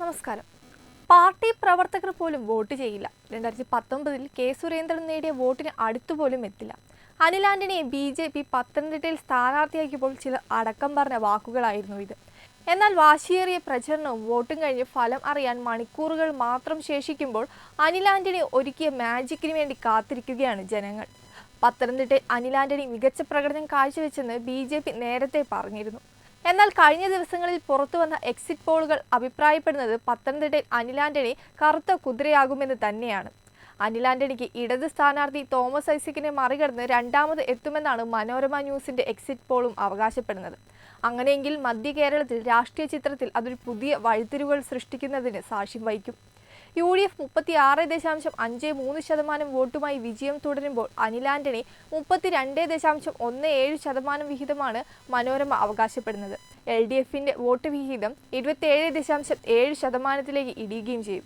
നമസ്കാരം. പാർട്ടി പ്രവർത്തകർ പോലും വോട്ട് ചെയ്യില്ല. രണ്ടായിരത്തി പത്തൊമ്പതിൽ കെ സുരേന്ദ്രൻ നേടിയ വോട്ടിന് അടുത്തുപോലും എത്തില്ല. അനിൽ ആന്റണിയെ ബി ജെ പി പത്തനംതിട്ടയിൽ സ്ഥാനാർത്ഥിയാക്കിയപ്പോൾ ചിലർ അടക്കം പറഞ്ഞ വാക്കുകളായിരുന്നു ഇത്. എന്നാൽ വാശിയേറിയ പ്രചരണവും വോട്ടും കഴിഞ്ഞ് ഫലം അറിയാൻ മണിക്കൂറുകൾ മാത്രം ശേഷിക്കുമ്പോൾ അനിൽ ആന്റണി ഒരുക്കിയ മാജിക്കിന് വേണ്ടി കാത്തിരിക്കുകയാണ് ജനങ്ങൾ. പത്തനംതിട്ടയിൽ അനിൽ ആന്റണി മികച്ച പ്രകടനം കാഴ്ചവെച്ചെന്ന് ബി നേരത്തെ പറഞ്ഞിരുന്നു. എന്നാൽ കഴിഞ്ഞ ദിവസങ്ങളിൽ പുറത്തുവന്ന എക്സിറ്റ് പോളുകൾ അഭിപ്രായപ്പെടുന്നത് പത്തനംതിട്ടയിൽ അനിൽ ആന്റണി കറുത്ത കുതിരയാകുമെന്ന് തന്നെയാണ്. അനിൽ ആന്റണിക്ക് ഇടത് സ്ഥാനാർത്ഥി തോമസ് ഐസക്കിനെ മറികടന്ന് രണ്ടാമത് എത്തുമെന്നാണ് മനോരമ ന്യൂസിന്റെ എക്സിറ്റ് പോളും അവകാശപ്പെടുന്നത്. അങ്ങനെയെങ്കിൽ മധ്യ കേരളത്തിൽ രാഷ്ട്രീയ ചിത്രത്തിൽ അതൊരു പുതിയ വഴിത്തിരിവുകൾ സൃഷ്ടിക്കുന്നതിന് സാക്ഷ്യം വഹിക്കും. യു ഡി എഫ് മുപ്പത്തി ആറ് ദശാംശം അഞ്ച് മൂന്ന് ശതമാനം വോട്ടുമായി വിജയം തുടരുമ്പോൾ അനിലാന്റണി മുപ്പത്തിരണ്ട് ദശാംശം ഒന്ന് ഏഴ് ശതമാനം വിഹിതമാണ് മനോരമ അവകാശപ്പെടുന്നത്. എൽ ഡി എഫിന്റെ വോട്ട് വിഹിതം ഇരുപത്തിയേഴ് ദശാംശം ഏഴ് ശതമാനത്തിലേക്ക് ഇടിയുകയും ചെയ്യും.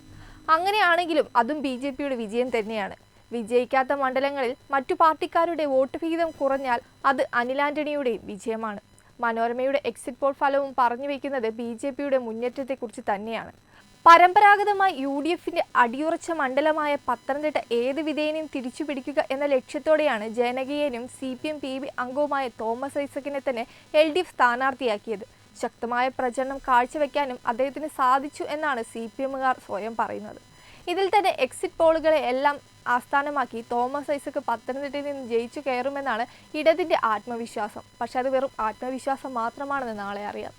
അങ്ങനെയാണെങ്കിലും അതും ബി ജെ പിയുടെ വിജയം തന്നെയാണ്. വിജയിക്കാത്ത മണ്ഡലങ്ങളിൽ മറ്റു പാർട്ടിക്കാരുടെ വോട്ട് വിഹിതം കുറഞ്ഞാൽ അത് അനിലാന്റണിയുടെയും വിജയമാണ്. മനോരമയുടെ എക്സിറ്റ് പോൾ ഫലവും പറഞ്ഞു വയ്ക്കുന്നത് ബി ജെ പിയുടെ മുന്നേറ്റത്തെക്കുറിച്ച് തന്നെയാണ്. പരമ്പരാഗതമായി യു ഡി എഫിന്റെ അടിയുറച്ച മണ്ഡലമായ പത്തനംതിട്ട ഏത് വിധേയനെയും തിരിച്ചു പിടിക്കുക എന്ന ലക്ഷ്യത്തോടെയാണ് ജനകീയനും C P M P B അംഗവുമായ തോമസ് ഐസക്കിനെ തന്നെ എൽ ഡി എഫ് സ്ഥാനാർത്ഥിയാക്കിയത്. ശക്തമായ പ്രചരണം കാഴ്ചവെക്കാനും അദ്ദേഹത്തിന് സാധിച്ചു എന്നാണ് സി പി എമ്മുകാർ സ്വയം പറയുന്നത്. ഇതിൽ തന്നെ എക്സിറ്റ് പോളുകളെ എല്ലാം ആസ്ഥാനമാക്കി തോമസ് ഐസക്ക് പത്തനംതിട്ടയിൽ നിന്ന് ജയിച്ചു കയറുമെന്നാണ് ഇടതിന്റെ ആത്മവിശ്വാസം. പക്ഷെ അത് വെറും ആത്മവിശ്വാസം മാത്രമാണെന്ന് നാളെ അറിയാം.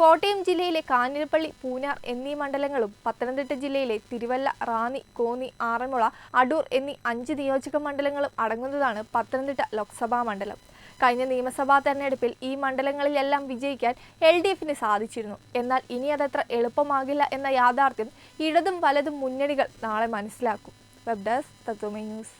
കോട്ടയം ജില്ലയിലെ കാഞ്ഞിരപ്പള്ളി പൂനാർ എന്നീ മണ്ഡലങ്ങളും പത്തനംതിട്ട ജില്ലയിലെ തിരുവല്ല റാന്നി കോന്നി ആറന്മുള അടൂർ എന്നീ അഞ്ച് നിയോജക മണ്ഡലങ്ങളും അടങ്ങുന്നതാണ് പത്തനംതിട്ട ലോക്സഭാ മണ്ഡലം. കഴിഞ്ഞ നിയമസഭാ തെരഞ്ഞെടുപ്പിൽ ഈ മണ്ഡലങ്ങളിലെല്ലാം വിജയിക്കാൻ എൽ ഡി എഫിന് സാധിച്ചിരുന്നു. എന്നാൽ ഇനി അതത്ര എളുപ്പമാകില്ല എന്ന യാഥാർത്ഥ്യം ഇടതും വലതും മുന്നണികൾ നാളെ മനസ്സിലാക്കും. വെബ് ഡെസ്ക് തത്വമേ ന്യൂസ്.